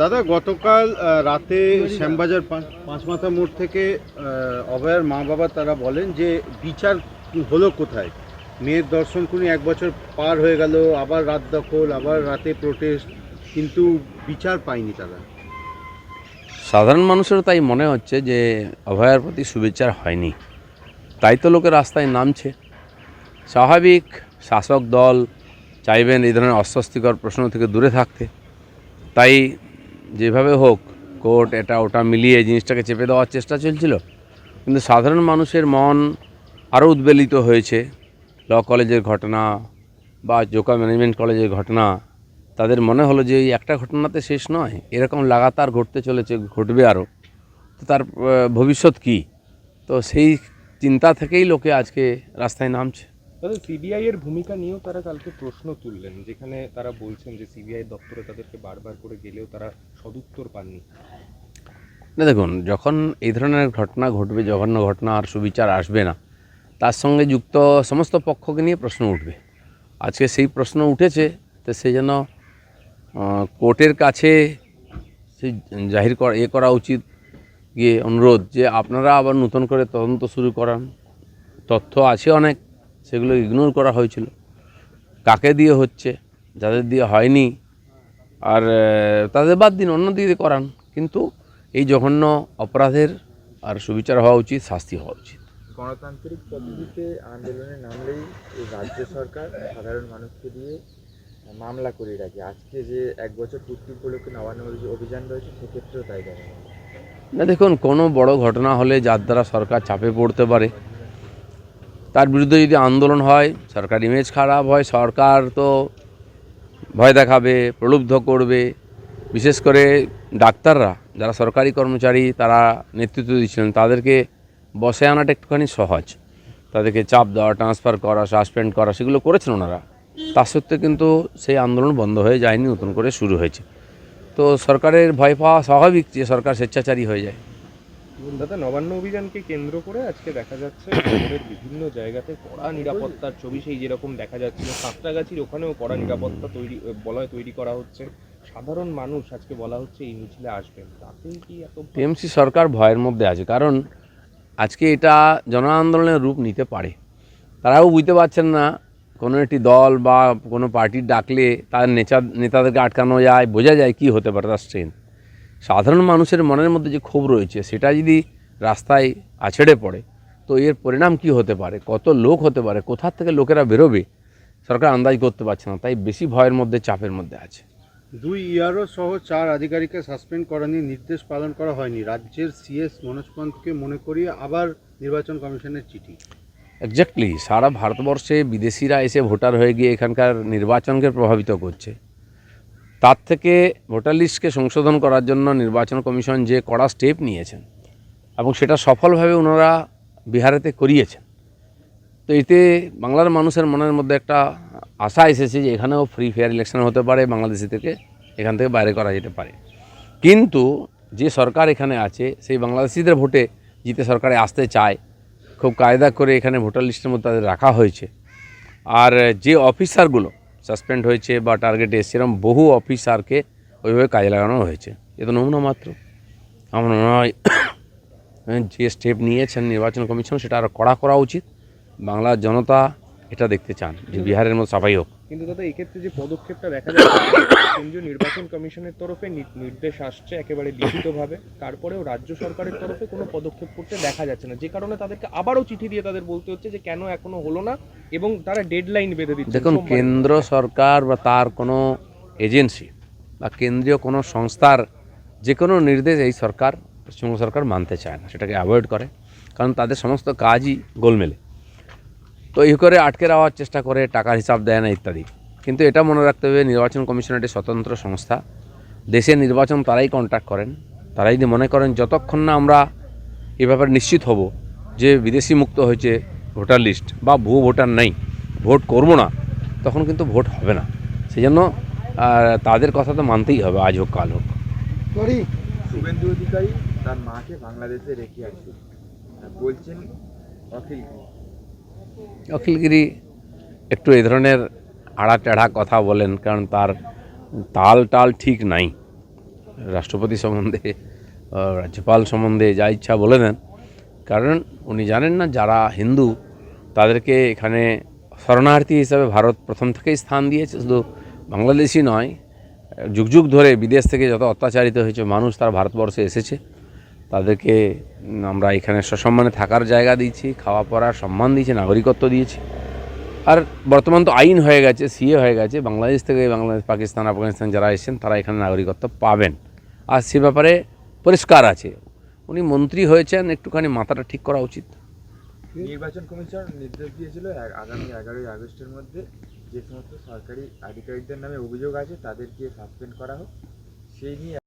দাদা গতকাল রাতে শ্যামবাজার পাঁচ পাঁচমাথা মোড় থেকে অভয়ার মা বাবা তারা বলেন যে বিচার হলো কোথায়? মেয়ের দর্শন খুনি এক বছর পার হয়ে গেল আবার রাত দখল আবার রাতে প্রোটেস্ট কিন্তু বিচার পায়নি তারা। সাধারণ মানুষেরও তাই মনে হচ্ছে যে অভয়ার প্রতি সুবিচার হয়নি। তাই তো লোকে রাস্তায় নামছে। স্বাভাবিক শাসক দল চাইবেন এই ধরনের অস্বস্তিকর প্রশ্ন থেকে দূরে থাকতে। তাই যেভাবে হোক, কোর্ট এটা ওটা মিলিয়ে জিনিসটাকে চেপে দেওয়ার চেষ্টা চলছিল। কিন্তু সাধারণ মানুষের মন আরও উদ্বেলিত হয়েছে। ল কলেজের ঘটনা বা জোকা ম্যানেজমেন্ট কলেজের ঘটনা, তাদের মনে হলো যে এই একটা ঘটনাতে শেষ নয়, এরকম লাগাতার ঘটতে চলেছে, ঘটবে আরও। তো তার ভবিষ্যৎ কী? তো সেই চিন্তা থেকেই লোকে আজকে রাস্তায় নামছে। দাদা সিবিআই এর ভূমিকা নিয়েও তারা কালকে প্রশ্ন তুললেন যেখানে তারা বলছেন যে সিবিআই দপ্তরে তাদেরকে বারবার করে গেলেও তারা সদুত্তর পাননি। না দেখুন যখন এই ধরনের ঘটনা ঘটবে জঘন্য ঘটনা আর সুবিচার আসবে না তার সঙ্গে যুক্ত সমস্ত পক্ষকে নিয়ে প্রশ্ন উঠবে। আজকে সেই প্রশ্ন উঠেছে তো সেই আহ, কোর্টের কাছে সেই জাহির করা এ করা উচিত গিয়ে অনুরোধ যে আপনারা আবার নতুন করে তদন্ত শুরু করান। তথ্য আছে অনেক সেগুলো ইগনোর করা হয়েছিল। কাকে দিয়ে হচ্ছে যাদের দিয়ে হয়নি আর তাদের বাদ দিন অন্য দিয়ে করান। কিন্তু এই জঘন্য অপরাধের আর সুবিচার হওয়া উচিত শাস্তি হওয়া উচিত। গণতান্ত্রিক পদ্ধতিতে আন্দোলনে নামলেই এই রাজ্য সরকার সাধারণ মানুষকে দিয়ে মামলা করে রাখে। আজকে যে এক বছর পূর্তি উপলক্ষে নবান্ন অভি- অভিযান রয়েছে সেক্ষেত্রেও তাই দেখা না দেখুন কোনো বড় ঘটনা হলে যার দ্বারা সরকার চাপে পড়তে পারে তার বিরুদ্ধে যদি আন্দোলন হয়, সরকার ইমেজ খারাপ হয়, সরকার তো ভয় দেখাবে, প্রলুব্ধ করবে। বিশেষ করে ডাক্তাররা, যারা সরকারি কর্মচারী, তারা নেতৃত্ব দিচ্ছিলেন, তাদেরকে বসে আনাটা একটুখানি সহজ। তাদেরকে চাপ দেওয়া ট্রান্সফার করা সাসপেন্ড করা, সেগুলো করেছেন ওনারা। তা সত্ত্বেও কিন্তু সেই আন্দোলন বন্ধ হয়ে যায়নি, নতুন করে শুরু হয়েছে। তো সরকারের ভয় পাওয়া স্বাভাবিক যে সরকার স্বেচ্ছাচারী হয়ে যায়। দাদা নবান্ন অভিযানকে কেন্দ্র করে আজকে দেখা যাচ্ছে শহরের বিভিন্ন জায়গাতে কড়া নিরাপত্তার ছবি সেই যেরকম দেখা যাচ্ছিল। সাঁতরাগাছির ওখানেও কড়া নিরাপত্তা তৈরি বলয় তৈরি করা হচ্ছে। সাধারণ মানুষ আজকে বলা হচ্ছে এই মিছিলে আসবেন। তাতেই কি এত টিএমসি সরকার ভয়ের মধ্যে আছে কারণ আজকে এটা জন আন্দোলনের রূপ নিতে পারে। তারাও বুঝতে পারছেন না কোনো একটি দল বা কোনো পার্টির ডাকলে তার নেতা নেতাদেরকে আটকানো যায় বোঝা যায় কি হতে পারে তার স্ট্রেংথ সাধারণ মানুষের মনের মধ্যে যে ক্ষোভ রয়েছে সেটা যদি রাস্তায় আছড়ে পড়ে তো এর পরিণাম কি হতে পারে? কত লোক হতে পারে? কোথা থেকে লোকেরা বেরোবে? সরকার আন্দাজ করতে পারছে না তাই বেশি ভয়ের মধ্যে চাপের মধ্যে আছে। দুই ইয়ারও সহ চার আধিকারিককে সাসপেন্ড করা নিয়ে নির্দেশ পালন করা হয়নি। রাজ্যের সিএস মনোজ পন্তকে মনে করিয়ে আবার নির্বাচন কমিশনের চিঠি। এক্স্যাক্টলি সারা ভারতবর্ষে বিদেশিরা এসে ভোটার হয়ে গিয়ে এখানকার নির্বাচনকে প্রভাবিত করছে। তার থেকে ভোটার লিস্টকে সংশোধন করার জন্য নির্বাচন কমিশন যে কড়া স্টেপ নিয়েছেন এবং সেটা সফলভাবে ওনারা বিহারেতে করিয়েছেন, তো এতে বাংলার মানুষের মনের মধ্যে একটা আশা এসেছে যে এখানেও ফ্রি ফেয়ার ইলেকশন হতে পারে, বাংলাদেশি থেকে এখান থেকে বাইরে করা যেতে পারে। কিন্তু যে সরকার এখানে আছে, সেই বাংলাদেশিদের ভোটে জিতে সরকারে আসতে চায়, খুব কায়দা করে এখানে ভোটার লিস্টের মধ্যে তাদের রাখা হয়েছে। আর যে অফিসারগুলো সাসপেন্ড হয়েছে বা টার্গেটে সেরকম বহু অফিসারকে ওইভাবে কাজে লাগানো হয়েছে। এ তো নমুনা মাত্র। আমার মনে হয় যে স্টেপ নিয়েছেন নির্বাচন কমিশন, সেটা আরও কড়া করা উচিত। বাংলার জনতা এটা দেখতে চান যে বিহারের মতো সাফাই হোক। কিন্তু দাদা এক্ষেত্রে যে পদক্ষেপটা দেখা যাচ্ছে কেন্দ্রীয় নির্বাচন কমিশনের তরফে নির্দেশ আসছে একেবারে লিখিতভাবে। তারপরেও রাজ্য সরকারের তরফে কোনো পদক্ষেপ করতে দেখা যাচ্ছে না। যে কারণে তাদেরকে আবারও চিঠি দিয়ে তাদের বলতে হচ্ছে যে কেন এখনও হলো না এবং তারা ডেডলাইন বেঁধে দিচ্ছে। দেখুন কেন্দ্র সরকার বা তার কোনো এজেন্সি বা কেন্দ্রীয় কোনো সংস্থার যে কোনো নির্দেশ এই সরকার পশ্চিমবঙ্গ সরকার মানতে চায় না। সেটাকে অ্যাভয়েড করে। কারণ তাদের সমস্ত কাজই গোলমেলে। তো এই করে আটকে রাখার চেষ্টা করে টাকার হিসাব দেয় না ইত্যাদি। কিন্তু এটা মনে রাখতে হবে নির্বাচন কমিশন একটি স্বতন্ত্র সংস্থা। দেশের নির্বাচন তারাই কন্ট্যাক্ট করেন তারাই যদি মনে করেন যতক্ষণ না আমরা এ ব্যাপারে নিশ্চিত হব যে বিদেশি মুক্ত হয়েছে ভোটার লিস্ট বা ভুয়ো ভোটার নেই ভোট করব না তখন কিন্তু ভোট হবে না। সেই জন্য তাদের কথা তো মানতেই হবে আজ হোক কাল হোক। শুভেন্দু অধিকারী তার মাকে বাংলাদেশে রেখে আসবে বলছেন অখিল। অখিলগিরি একটু এই ধরনের আড়া টেढ़া কথা বলেন, কারণ তার তাল টাল ঠিক নাই। রাষ্ট্রপতি সম্বন্ধে রাজ্যপাল সম্বন্ধে যা ইচ্ছা বলে দেন। কারণ উনি জানেন না, যারা হিন্দু, তাদেরকে এখানে শরণার্থী হিসাবে ভারত প্রথম থেকেই স্থান দিয়েছে। শুধু বাংলাদেশি নয়, যুগ যুগ ধরে বিদেশ থেকে যত অত্যাচারিত হয়েছে, মানুষ তার ভারতবর্ষে এসেছে। তাদেরকে আমরা এখানে সসম্মানে থাকার জায়গা দিয়েছি, খাওয়া পড়ার সম্মান দিয়েছি, নাগরিকত্ব দিয়েছি। আর বর্তমান তো আইন হয়ে গেছে, সিএ হয়ে গেছে, বাংলাদেশ থেকে বাংলাদেশ, পাকিস্তান, আফগানিস্তান যারা এসেছেন, তারা এখানে নাগরিকত্ব পাবেন। আর সে ব্যাপারে পরিষ্কার আছে। উনি মন্ত্রী হয়েছেন, একটুখানি মাথাটা ঠিক করা উচিত। নির্বাচন কমিশন নির্দেশ দিয়েছিল আগামী এগারোই আগস্টের মধ্যে যে সমস্ত সরকারি আধিকারিকদের নামে অভিযোগ আছে, তাদেরকে সাসপেন্ড করা হোক। সেই নিয়ে